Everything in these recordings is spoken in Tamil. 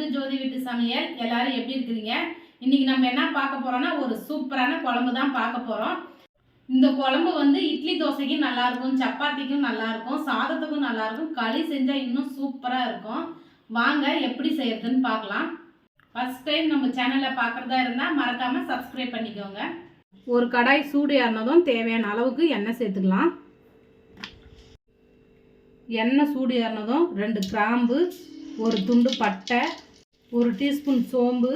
டு ஜோதி வீட்டு சமையல் எல்லாரும் எப்படி இருக்கிறீங்க? இன்னைக்கு நம்ம என்ன பார்க்க போறோம்னா ஒரு சூப்பரான குழம்பு தான் பார்க்க போறோம். இந்த குழம்பு வந்து இட்லி தோசைக்கும் நல்லா இருக்கும் சப்பாத்திக்கும் நல்லா இருக்கும் சாதத்துக்கும் நல்லா இருக்கும் களி செஞ்சா இன்னும் சூப்பரா இருக்கும். வாங்க எப்படி செய்யறதுன்னு பார்க்கலாம். ஃபர்ஸ்ட் டைம் நம்ம சேனலை பார்க்குறதா இருந்தால் மறக்காம சப்ஸ்கிரைப் பண்ணிக்கோங்க. ஒரு கடாய் சூடு ஏறினதும் தேவையான அளவுக்கு எண்ணெய் சேர்த்துக்கலாம். எண்ணெய் சூடு ஏறினதும் ரெண்டு கிராம்பு ஒரு துண்டு பட்டை ஒரு டீஸ்பூன் சோம்பு.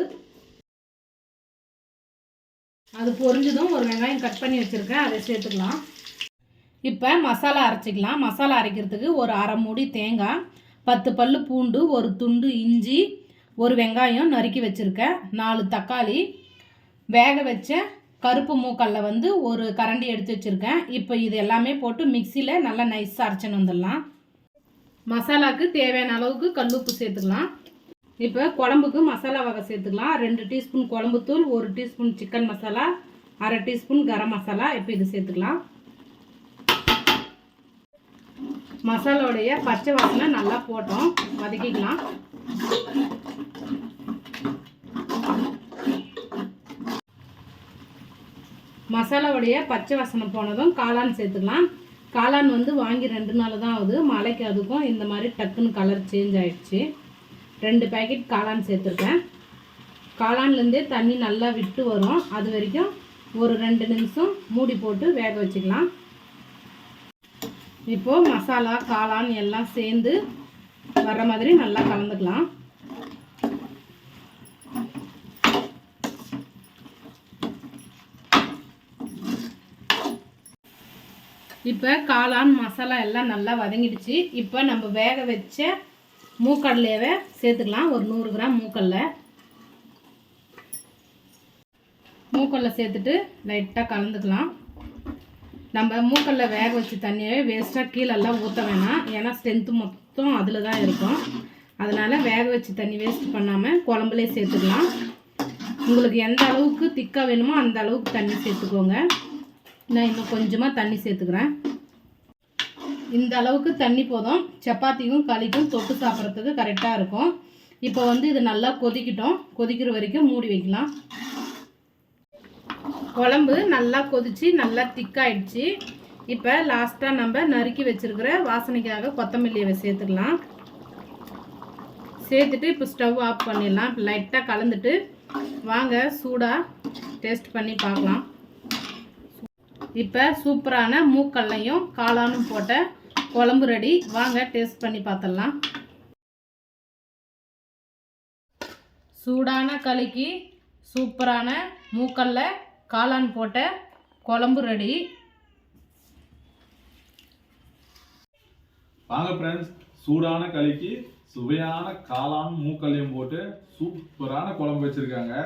அது பொரிஞ்சதும் ஒரு வெங்காயம் கட் பண்ணி வச்சுருக்கேன். அதை சேர்த்துக்கலாம். இப்போ மசாலா அரைச்சிக்கலாம். மசாலா அரைக்கிறதுக்கு ஒரு அரை மூடி தேங்காய் பத்து பல் பூண்டு ஒரு துண்டு இஞ்சி ஒரு வெங்காயம் நறுக்கி வச்சுருக்கேன். நாலு தக்காளி. வேக வச்ச கருப்பு மூக்கல்ல வந்து ஒரு கரண்டி எடுத்து வச்சுருக்கேன். இப்போ இது எல்லாமே போட்டு மிக்சியில் நல்லா நைஸாக அரைச்சின்னு வந்துடலாம். மசாலாக்கு தேவையான அளவுக்கு கல்லுப்பு சேர்த்துக்கலாம். இப்போ குழம்புக்கு மசாலா வகை சேர்த்துக்கலாம். ரெண்டு டீஸ்பூன் குழம்புத்தூள் ஒரு டீஸ்பூன் சிக்கன் மசாலா அரை டீஸ்பூன் கரம் மசாலா இப்போ இது சேர்த்துக்கலாம். மசாலாவுடைய பச்சை வாசனை நல்லா போட்டோம். வதக்கிக்கலாம். மசாலாவுடைய பச்சை வாசனை போனதும் காளான் சேர்த்துக்கலாம். காளான் வந்து வாங்கி ரெண்டு நாள் தான் ஆகுது. மழைக்கு அதுக்கும் இந்த மாதிரி டக்குன்னு கலர் சேஞ்ச் ஆயிடுச்சு. ரெண்டு பேக்கெட் காளான் சேர்த்துருக்கேன். காளான்லேருந்தே தண்ணி நல்லா விட்டு வரும். அது வரைக்கும் ஒரு ரெண்டு நிமிஷம் மூடி போட்டு வேக வச்சுக்கலாம். இப்போது மசாலா காளான் எல்லாம் சேர்ந்து வர்ற மாதிரி நல்லா கலந்துக்கலாம். இப்போ காளான் மசாலா எல்லாம் நல்லா வதங்கிடுச்சு. இப்போ நம்ம வேக வச்ச மூக்கடலையவே சேர்த்துக்கலாம். ஒரு நூறு கிராம் மூக்கடலை. மூக்கடலை சேர்த்துட்டு லைட்டாக கலந்துக்கலாம். நம்ம மூக்கடலை வேக வச்சு தண்ணியவே வேஸ்ட்டாக கீழெல்லாம் ஊற்ற வேணாம். ஏன்னா ஸ்ட்ரென்த்து மொத்தம் அதில் தான் இருக்கும். அதனால் வேக வச்சு தண்ணி வேஸ்ட் பண்ணாமல் குழம்புலே சேர்த்துக்கலாம். உங்களுக்கு எந்த அளவுக்கு திக்காக வேணுமோ அந்த அளவுக்கு தண்ணி சேர்த்துக்கோங்க. நான் இன்னும் கொஞ்சமாக தண்ணி சேர்த்துக்கிறேன். இந்த அளவுக்கு தண்ணி போதும். சப்பாத்திக்கும் களிக்கும் தொட்டு சாப்பிட்றதுக்கு கரெக்டாக இருக்கும். இப்போ வந்து இது நல்லா கொதிக்கட்டும். கொதிக்கிற வரைக்கும் மூடி வைக்கலாம். குழம்பு நல்லா கொதிச்சு நல்லா திக்காயிடுச்சு இப்போ லாஸ்ட்டாக நம்ம நறுக்கி வச்சுருக்கிற வாசனைக்காக கொத்தமல்லியை சேர்த்துக்கலாம். சேர்த்துட்டு இப்போ ஸ்டவ் ஆஃப் பண்ணிடலாம். இப்போ லைட்டாக கலந்துட்டு வாங்க சூடாக டேஸ்ட் பண்ணி பார்க்கலாம். இப்போ சூப்பரான மூக்கல்லையும் காளானும் போட்ட குழம்பு ரெடி. வாங்க டேஸ்ட் பண்ணி பார்த்துடலாம் சூடான களிக்கு சூப்பரான மூக்கல்ல காளான் போட்ட குழம்பு ரெடி. வாங்க ஃப்ரெண்ட்ஸ் சூடான களிக்கு சுவையான காளான் மூக்கல்லையும் போட்டு சூப்பரான குழம்பு வச்சுருக்காங்க.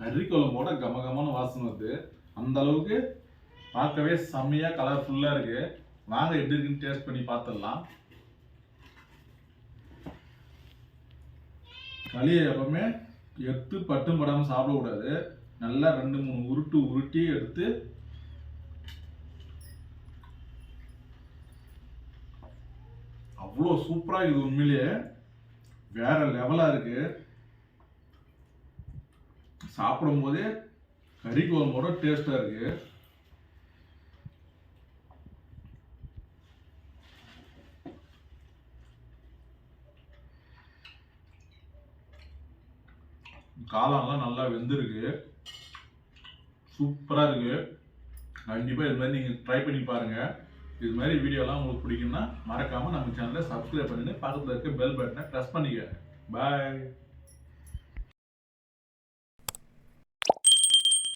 கறி குழம்போட கமகமான வாசனை வருது. அந்த அளவுக்கு பார்க்கவே செம்மையாக கலர்ஃபுல்லாக இருக்குது வாங்க எப்படி இருக்குன்னு டேஸ்ட் பண்ணி பார்த்துடலாம் களியை எப்பவுமே எடுத்து பட்டும் படாமல் சாப்பிடக்கூடாது நல்லா ரெண்டு மூணு உருட்டு உருட்டி எடுத்து அவ்வளோ சூப்பராக இது உண்மையிலேயே வேற லெவலாக இருக்கு. சாப்பிடும் போதே கறி குழம்போட டேஸ்டாக இருக்குது காளான்லாம் நல்லா வெந்திருக்கு. சூப்பராக இருக்கு. கண்டிப்பாக இது மாதிரி நீங்கள் ட்ரை பண்ணி பாருங்கள் இது மாதிரி வீடியோலாம் உங்களுக்கு பிடிக்கும்னா மறக்காமல் நம்ம சேனலை சப்ஸ்கிரைப் பண்ணிட்டு பக்கத்தில் இருக்க பெல் பட்டனை ப்ரெஸ் பண்ணிக்க பாய்